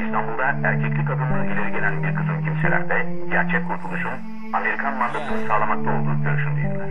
İstanbul'da erkeklik adımı ileri gelen bir kısım kimseler de gerçek kurtuluşun Amerikan mandasını sağlamakta olduğu görüşündeydiler.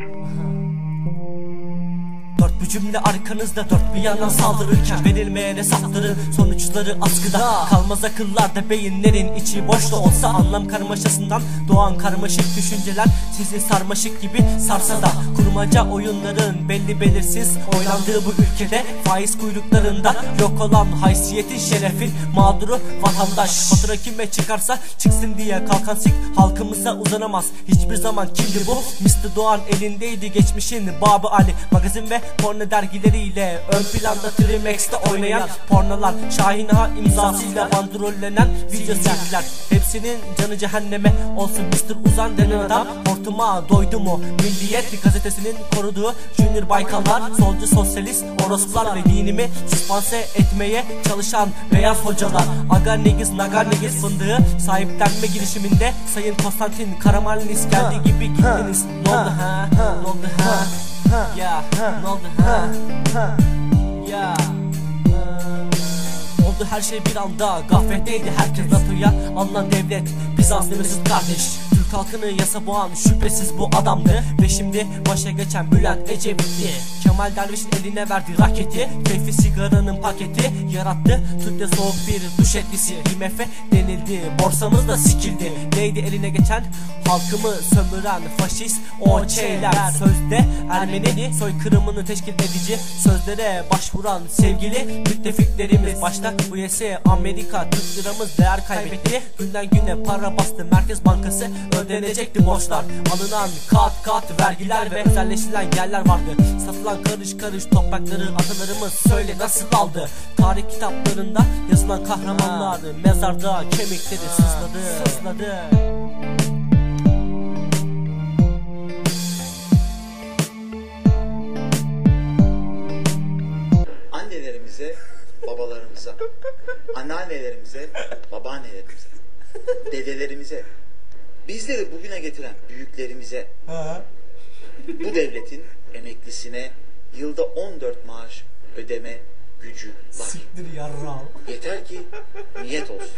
Dört bir cümle arkanızda. Dört bir yandan saldırırken Verilmeyen hesapların sonuçları askıda. Kalmaz akıllarda beyinlerin içi boş da olsa Anlam karmaşasından doğan karmaşık düşünceler Sizi sarmaşık gibi sarsa da Kurmaca oyunların belli belirsiz Oynandığı bu ülkede faiz kuyruklarında Yok olan haysiyetin şerefin mağduru vatandaş. Fatura kime çıkarsa çıksın diye kalkan sik Halkımıza uzanamaz. Hiçbir zaman kimdi bu? Mr. Doğan elindeydi geçmişin Babı Ali. Magazin ve porno dergileriyle Ön planda Trimex'te oynayan pornolar Şahin Ağa imzasıyla bandrollenen video sergiler Hepsinin canı cehenneme olsun Mr. Uzan denen adam Hortuma doydu mu Milliyet gazetesinin koruduğu Junior Baykallar Solcu sosyalist orospular ve dinimi Süspanse etmeye çalışan beyaz hocalar Aga negiz nagar negiz fındığı Sahiplenme girişiminde Sayın Konstantin Karamanlis geldiği gibi gittiniz Ne oldu ha? Ne oldu ha? Ya ne oldu ha? Ya Oldu her şey bir anda. Gafletteydi herkes NATO'ya Alınan devlet Bizans Mesut kardeş. Türk halkını yasa boğan şüphesiz bu adamdı Ve şimdi başa geçen Bülent Ecevit'ti Kemal Derviş'in eline verdi raketi Keyfi sigaranın paketi Yarattı Türk'te soğuk bir duş etkisi IMF denildi Borsamız da sikildi. Neydi eline geçen? Halkımı sömüren faşist o şeyler. Sözde Ermeni soykırımını teşkil edici Sözlere başvuran sevgili müttefiklerimiz. Başta US, Amerika, Türk liramız değer kaybetti. Günden güne para bastı Merkez Bankası ödenecekti borçlar. Alınan kat kat vergiler ve özelleştirilen yerler vardı. Satılan karış karış toprakları atalarımız söyle nasıl aldı? Tarih kitaplarında yazılan kahramanlar Mezarda kemikleri sızladı. Sızladı. Annelerimize, babalarımıza, anneannelerimize, babaannelerimize, dedelerimize, bizleri bugüne getiren büyüklerimize, bu devletin emeklisine yılda 14 maaş ödeme gücü var. Siktir yarram Yeter ki niyet olsun.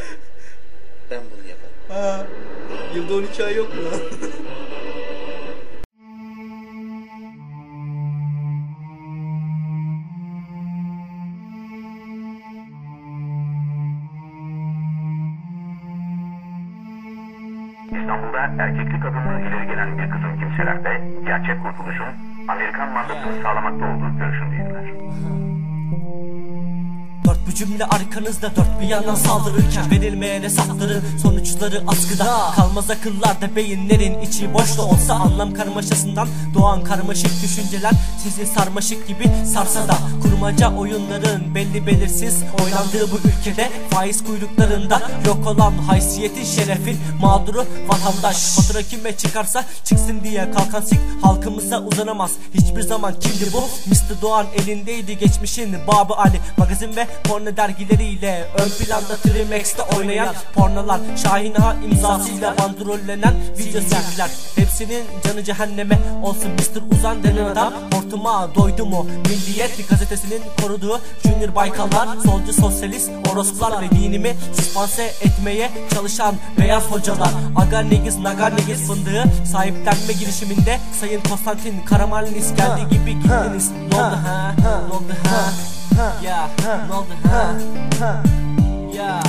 Ben bunu yaparım. Ha. Yılda 12 ay yok mu lan? İstanbul'da erkeklik adımı ileri gelen bir kısım kimseler de gerçek kurtuluşun Amerikan mandasını sağlamakta olduğu görüşündeydiler. Bir cümle arkanızda dört bir yandan saldırırken Verilmeyen hesapların sonuçları askıda. Kalmaz akıllarda beyinlerin içi boş da olsa Anlam karmaşasından doğan karmaşık düşünceler Sizi sarmaşık gibi sarsa da Kurmaca oyunların belli belirsiz Oynandığı bu ülkede faiz kuyruklarında Yok olan haysiyetin şerefin mağduru vatandaş Fatura kime çıkarsa çıksın diye kalkan sik Halkımıza uzanamaz. Hiçbir zaman kimdi bu? Mr. Doğan elindeydi geçmişin Babı Ali. Magazin ve porno dergileriyle Ön planda Trimex'te oynayan pornolar Şahin Ağa imzasıyla bandrollenen video sergiler Hepsinin canı cehenneme olsun Mr. Uzan denen adam Hortuma doydu mu Milliyet gazetesinin koruduğu Junior Baykallar Solcu sosyalist orospular ve dinimi Süspanse etmeye çalışan beyaz hocalar Aga negiz nagar negiz fındığı Sahiplenme girişiminde Sayın Konstantin Karamanlis geldiği gibi gittiniz Ne oldu ha? Ne oldu ha? Ya ne oldu ha? Ya.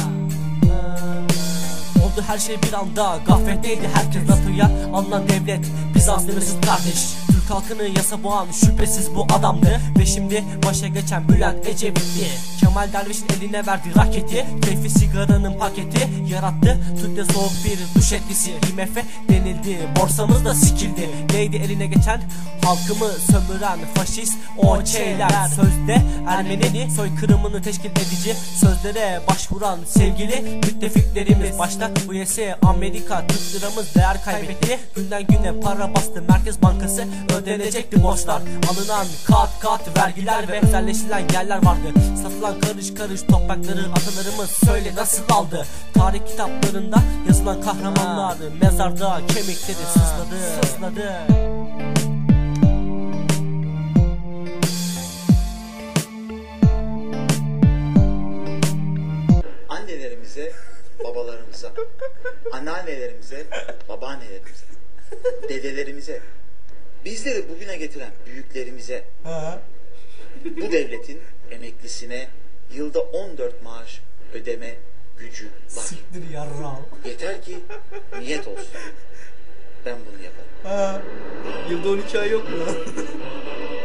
Oldu her şey bir anda. Gafletteydi herkes NATO'ya Alınan devlet Bizans Mesut kardeş. Türk halkını yasa boğan şüphesiz bu adamdı. Ve şimdi başa geçen Bülent Ecevit'ti Kemal Derviş'in eline verdi raketi Keyfi sigaranın paketi Yarattı Türk'te soğuk bir duş etkisi IMF denildi Borsamız da sikildi. Neydi eline geçen? Halkımı sömüren faşist o şeyler. Sözde Ermeni soykırımını teşkil edici Sözlere başvuran sevgili müttefiklerimiz. Başta US, Amerika, Türk liramız değer kaybetti. Günden güne para bastı Merkez Bankası ödenecekti borçlar. Alınan kat kat vergiler ve özelleştirilen yerler vardı. Satılan karış karış toprakları atalarımız söyle nasıl aldı Tarih kitaplarında yazılan kahramanlar Mezarda kemikleri sızladı. Sızladı. Annelerimize, babalarımıza, anneannelerimize, babaannelerimize, dedelerimize, bizleri bugüne getiren büyüklerimize, bu devletin emeklisine yılda 14 maaş ödeme gücü var. Siktir yarram. Yeter ki niyet olsun. Ben bunu yaparım. Ha. Yılda 12 ay yok mu lan?